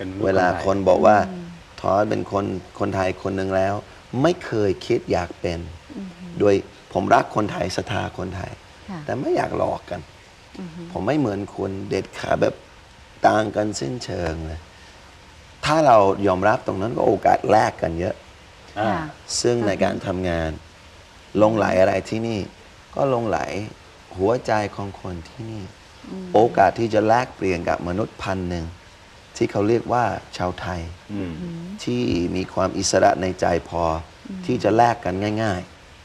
เป็นมนุษย์เวลาคนไทยคนบอกว่าทอสเป็นคนคนไทยคนหนึ่งแล้ว ไม่เคยคิดอยากเป็น โดยผมรักคนไทยศรัทธาคนไทย ค่ะแต่ไม่อยากหลอกกันผมไม่เหมือนคุณเด็ดขาดแบบต่างกันสิ้นเชิงเลย ถ้าเรายอมรับตรงนั้นก็โอกาสแลกกันเยอะ อ่า ค่ะ ซึ่งในการทำงานลงไหลอะไรที่นี่ ก็ลงไหลหัวใจของคนที่นี่ โอกาสที่จะแลกเปลี่ยนกับมนุษย์พันธุ์หนึ่ง ที่เขาเรียกว่าชาวไทยอืมที่มีความอิสระในใจพออที่จะแลกกันง่าย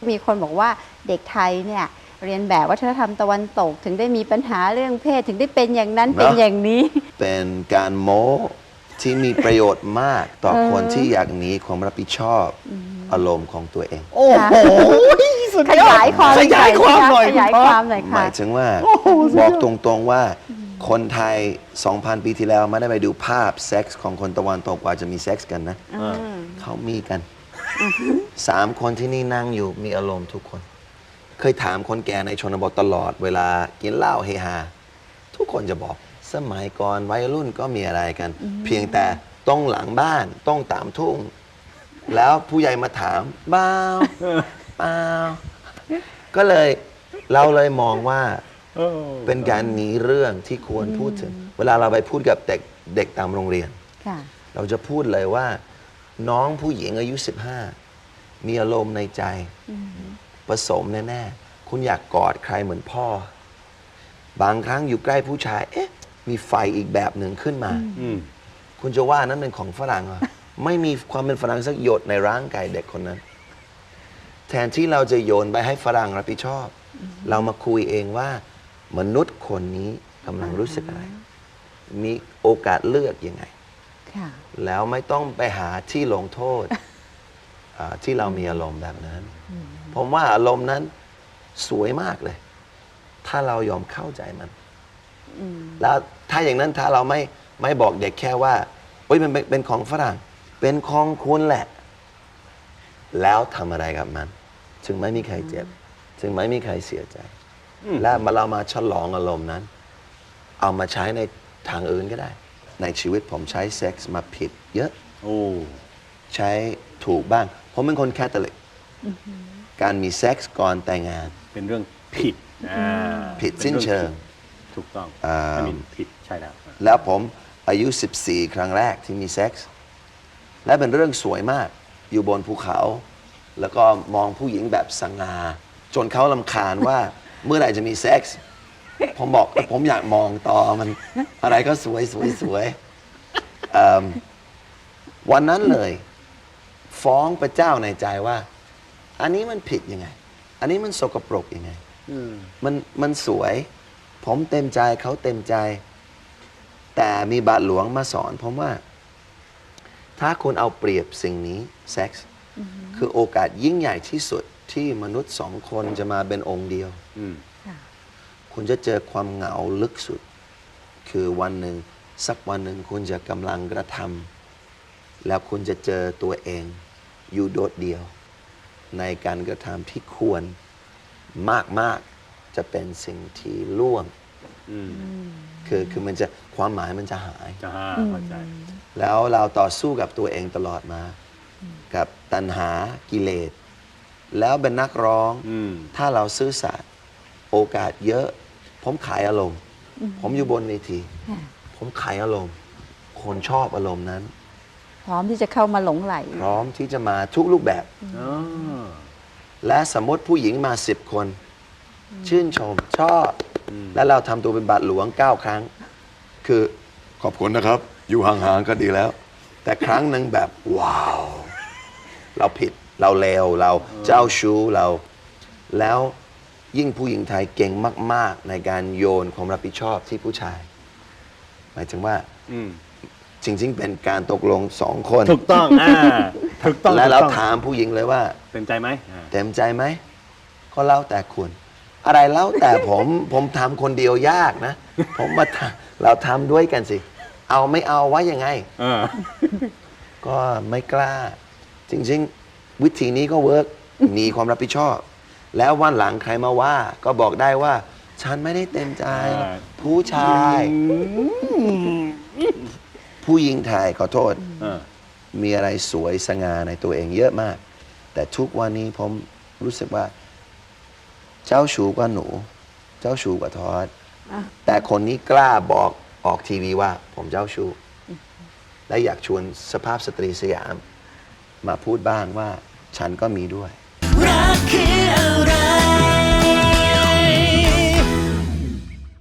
มีคนบอกว่าเด็กไทยเนี่ยเรียนแบบวัฒนธรรมตะวันตก ถึงได้มีปัญหาเรื่องเพศถึงได้เป็นอย่างนั้นเนอะเป็นอย่างนี้ๆเป็นการโม้ที่มีประโยชน์มากต่อเออคนที่อยากหนีความรับผิดชอบอารมณ์ของตัวเอง โอ้โหสุดขยายความขยายความหน่อยขยายความหน่อยหค่ะมายถึงว่าบอกตรงๆว่า คนไทย 2,000 ปีที่แล้วไม่ได้ไปดูภาพเซ็กส์ของคนตะวันตกว่าจะมีเซ็กส์กันนะอืมเขามีกันสามคนที่นี่นั่งอยู่มีอารมณ์ทุกคน เคยถามคนแก่ในชนบทตลอดเวลากินเหล้าเฮฮาทุกคนจะบอกสมัยก่อนวัยรุ่นก็มีอะไรกัน เพียงแต่ต้องหลังบ้านต้องตามทุ่ง แล้วผู้ใหญ่มาถามเปล่าเปล่าก็เลยเราเลยมองว่า เออเป็นการหนีเรื่องที่ควรพูดถึง เวลาเราไปพูดกับเด็กเด็กตามโรงเรียน ค่ะ เราจะพูดเลยว่า น้องผู้หญิงอายุ 15 มีอารมณ์ในใจ ผสมแน่ๆ คุณอยากกอดใครเหมือนพ่อ บางครั้งอยู่ใกล้ผู้ชาย เอ๊ะ มีไฟอีกแบบหนึ่งขึ้นมาอืมคุณจะว่านั้นเป็นของฝรั่งเหรอ ไม่มีความเป็นฝรั่งสักหยดในร่างกายเด็กคนนั้น แทนที่เราจะโยนไปให้ฝรั่งรับผิดชอบ เรามาคุยเองว่า มนุษย์คนนี้กำลังรู้สึกอะไร มีโอกาสเลือกยังไงค่ะแล้วไม่ต้องไปหาที่ลงโทษอ่าที่เรามีอารมณ์แบบนั้น ผมว่าอารมณ์นั้นสวยมากเลย ถ้าเรายอมเข้าใจมันอืมแล้วถ้าอย่างนั้นถ้าเราไม่ไม่บอกเด็กแค่ว่าเอ้ยมันเป็นเป็นของฝรั่ง เป็นของคุณแหละ แล้วทำอะไรกับมัน ถึงไม่มีใครเจ็บ ถึงไม่มีใครเสียใจอืม และมาเรามาฉลองอารมณ์นั้น เอามาใช้ในทางอื่นก็ได้ ในชีวิตผมใช้เซ็กส์มาผิด เยอะโอ้ใช้ถูกบ้าง ผมเป็นคนแคทอลิกการมีเซ็กส์ก่อนแต่งงาน เป็นเรื่องผิดอ่าผิดสิ้นเชิง ถูกต้องอ่าไม่มีผิดใช่แล้ว แล้วผมอายุ 14 ครั้งแรกที่มีเซ็กส์และเป็นเรื่องสวยมาก อยู่บนภูเขา แล้วก็มองผู้หญิงแบบสง่าจนเขาลำคาญว่า เมื่อไหร่จะมีเซ็กส์ผมบอกเอ้ยผมอยากมองต่อมัน อะไรก็สวยสวยสวยเอิ่มวันนั้นเลย ฟ้องพระเจ้าในใจว่า อันนี้มันผิดยังไง อันนี้มันสกปรกยังไง อืม มันมันสวย ผมเต็มใจเขาเต็มใจ แต่มีบาทหลวงมาสอนผมว่า ถ้าคุณเอาเปรียบสิ่งนี้เซ็กส์คือโอกาสยิ่งใหญ่ที่สุด ที่มนุษย์สองคนจะมาเป็นองค์เดียวอืมค่ะคุณจะเจอความเหงาลึกสุด คือวันหนึ่ง สักวันหนึ่งคุณจะกำลังกระทำแล้วคุณจะเจอตัวเองอยู่โดดเดี่ยว ในการกระทำที่ควรมาก ๆ จะเป็นสิ่งที่ล่วงอืมคือคือมันจะความหมายมันจะหายจะห้าเข้าใจแล้วเราต่อสู้กับตัวเองตลอดมา กับตัณหากิเลส แล้วเป็นนักร้องอืมถ้าเราซื่อสัตย์โอกาสเยอะ ผมขายอารมณ์ ผมอยู่บนเวทีค่ะผมขายอารมณ์ คนชอบอารมณ์นั้น พร้อมที่จะเข้ามาหลงไหล พร้อมที่จะมาทุกรูปแบบอ๋อและสมมติผู้หญิงมาสิบคน ชื่นชมชอบ และเราทำตัวเป็นบาทหลวงเก้าครั้ง คือขอบคุณนะครับ อยู่ห่างๆก็ดีแล้ว แต่ครั้งหนึ่งแบบว้าว เราผิด เราเลวเราเจ้าชู้เรา แล้วยิ่งผู้หญิงไทยเก่งมาก ๆ ในการโยนความรับผิดชอบที่ผู้ชาย หมายถึงว่าอืมจริง ๆ เป็นการตกลงสองคน ถูกต้องอ่าถูกต้องและเราถูกต้องถามผู้หญิงเลยว่า เต็มใจไหมอ่าเต็มใจไหมก็แล้วแต่คุณ อะไรแล้วแต่ผม ผมทำคนเดียวยากนะ ผมมาทำเราทำด้วยกันสิ เอาไม่เอาไว้ยังไง เออ ก็ไม่กล้า จริง ๆ วิธีนี้ก็เวิร์กหนีความรับผิดชอบ แล้ววันหลังใครมาว่า ก็บอกได้ว่า ฉันไม่ได้เต็มใจอ่าผู้ชาย ผู้หญิงไทยขอโทษเออมีอะไรสวยสง่าในตัวเองเยอะมาก แต่ทุกวันนี้ผมรู้สึกว่า เจ้าชู้กว่าหนู เจ้าชู้กว่าทอดอะแต่คนนี้กล้าบอกออกทีวีว่า ผมเจ้าชู้และอยากชวนสภาพสตรีสยาม มาพูดบ้างว่าฉันก็มีด้วยรักคืออะ